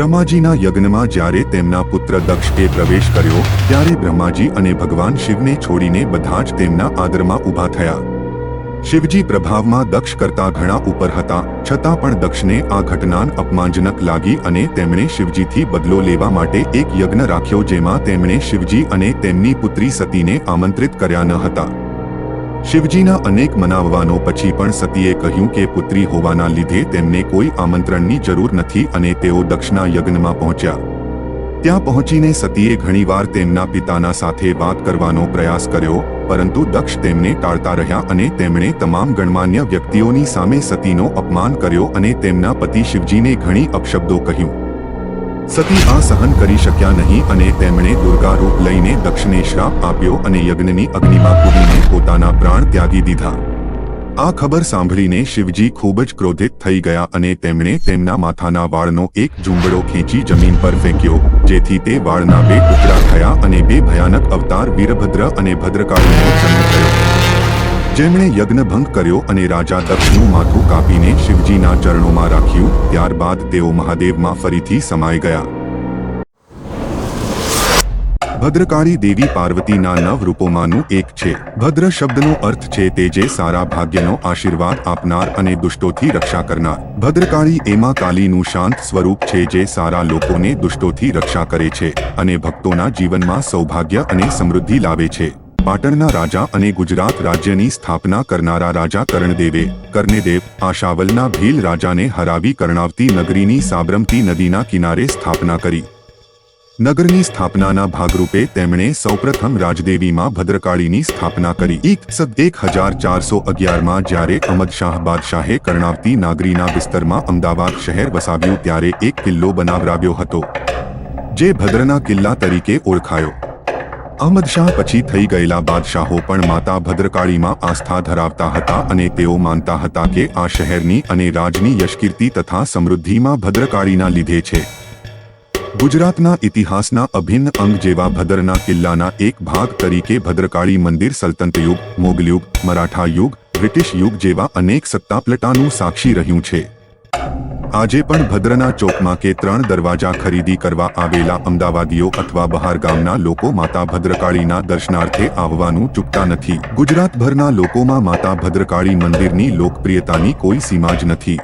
બ્રહ્માજીના યજ્ઞમાં જ્યારે તેમના પુત્ર દક્ષે પ્રવેશ કર્યો, ત્યારે બ્રહ્માજી અને ભગવાન શિવને છોડીને બધા જ તેમના આદરમાં ઊભા થયા. શિવજી પ્રભાવમાં દક્ષ કરતા ઘણા ઉપર હતા, છતાં પણ દક્ષને આ ઘટનાન અપમાનજનક લાગી અને તેમણે શિવજીથી બદલો લેવા માટે એક યજ્ઞ રાખ્યો, જેમાં તેમણે શિવજી અને તેમની પુત્રી સતીને આમંત્રિત કર્યા ન હતા. શિવજીના અનેક મનાવવાનો પછી પણ સતીએ કહ્યું કે પુત્રી હોવાના લીધે તેમને કોઈ આમંત્રણની જરૂર નથી અને તેઓ દક્ષના યજ્ઞમાં પહોંચ્યા. ત્યાં પહોંચીને સતીએ ઘણીવાર તેમના પિતાના સાથે વાત કરવાનો પ્રયાસ કર્યો, પરંતુ દક્ષ તેમને ટાળતા રહ્યા અને તેમણે તમામ ગણમાન્ય વ્યક્તિઓની સામે સતીનો અપમાન કર્યો અને તેમના પતિ શિવજીને ઘણી અપશબ્દો કહ્યું. સતી આ સહન કરી શક્યા નહીં અને તેમણે દુર્ગા રૂપ લઈને દક્ષિણે શ્રાપ આપ્યો અને યજ્ઞની અગ્નિમાં કૂદીને પોતાના પ્રાણ ત્યાગી દીધા. આ ખબર સાંભળીને શિવજી ખૂબ જ ક્રોધિત થઈ ગયા અને તેમણે તેમના માથાના વાળનો એક ઝુંબડો ખેંચી જમીન પર ફેંક્યો, જેથી તે વાળના બે ટુકડા થયા અને બે ભયાનક અવતાર વીરભદ્ર અને ભદ્રકાળીનો જન્મ થયો. જેમણે યજ્ઞભંગ કર્યો અને રાજા દક્ષનું માથું કાપીને શિવજીના ચરણોમાં રાખ્યું, ત્યારબાદ તેઓ મહાદેવમાં ફરીથી સમાઈ ગયા. ભદ્રકાળી દેવી પાર્વતીના નવ રૂપોમાંનું એક છે. ભદ્ર શબ્દનો અર્થ છે તે જે સારા ભાગ્યનો આશીર્વાદ આપનાર અને દુષ્ટોથી રક્ષા કરનાર. ભદ્રકાળી એમાં કાલીનું શાંત સ્વરૂપ છે જે સારા લોકોને દુષ્ટોથી રક્ષા કરે છે અને ભક્તોના જીવનમાં સૌભાગ્ય અને સમૃદ્ધિ લાવે છે. પાટણના રાજા અને ગુજરાત રાજ્યની સ્થાપના કરનારા રાજા કરણદેવે, કર્ણદેવ, આશાવલના ભીલ રાજાને હરાવી કરણાવતી નગરીની સાબરમતી નદીના કિનારે સ્થાપના કરી. નગરની સ્થાપનાના ભાગરૂપે તેમણે સૌપ્રથમ રાજદેવીમાં ભદ્રકાળીની સ્થાપના કરી. એક સદ એક હજાર ચારસો અગિયારમાં જ્યારે અહમદશાહ બાદશાહે કર્ણાવતી નાગરીના વિસ્તારમાં અમદાવાદ શહેર વસાવ્યું ત્યારે એક કિલ્લો બનાવરાવ્યો હતો, જે ભદ્રના કિલ્લા તરીકે ઓળખાયો. અહમદશાહ પછી થઈ ગયેલા બાદશાહો પણ માતા ભદ્રકાળીમાં આસ્થા ધરાવતા હતા અને તેઓ માનતા હતા કે આ શહેરની અને રાજની યશકીર્તિ તથા સમૃદ્ધિમાં ભદ્રકાળીના લીધે છે. ગુજરાતના ઇતિહાસના અભિન્ન અંગ જેવા ભદ્રના કિલ્લાના એક ભાગ તરીકે ભદ્રકાળી મંદિર સલ્તનત યુગ મોગલ યુગ મરાઠા યુગ, બ્રિટિશ યુગ જેવા અનેક સત્તાપ્લટાનું સાક્ષી રહ્યું છે. આજે પણ ભદ્રના ચોકમાં કે ત્રણ દરવાજા ખરીદી કરવા આવેલા અમદાવાદીઓ અથવા બહાર ગામના લોકો માતા ભદ્રકાળીના દર્શનાર્થે આવવાનું ચૂકતા નથી. ગુજરાતભરના લોકોમાં માતા ભદ્રકાળી મંદિરની લોકપ્રિયતાની કોઈ સીમા જ નથી.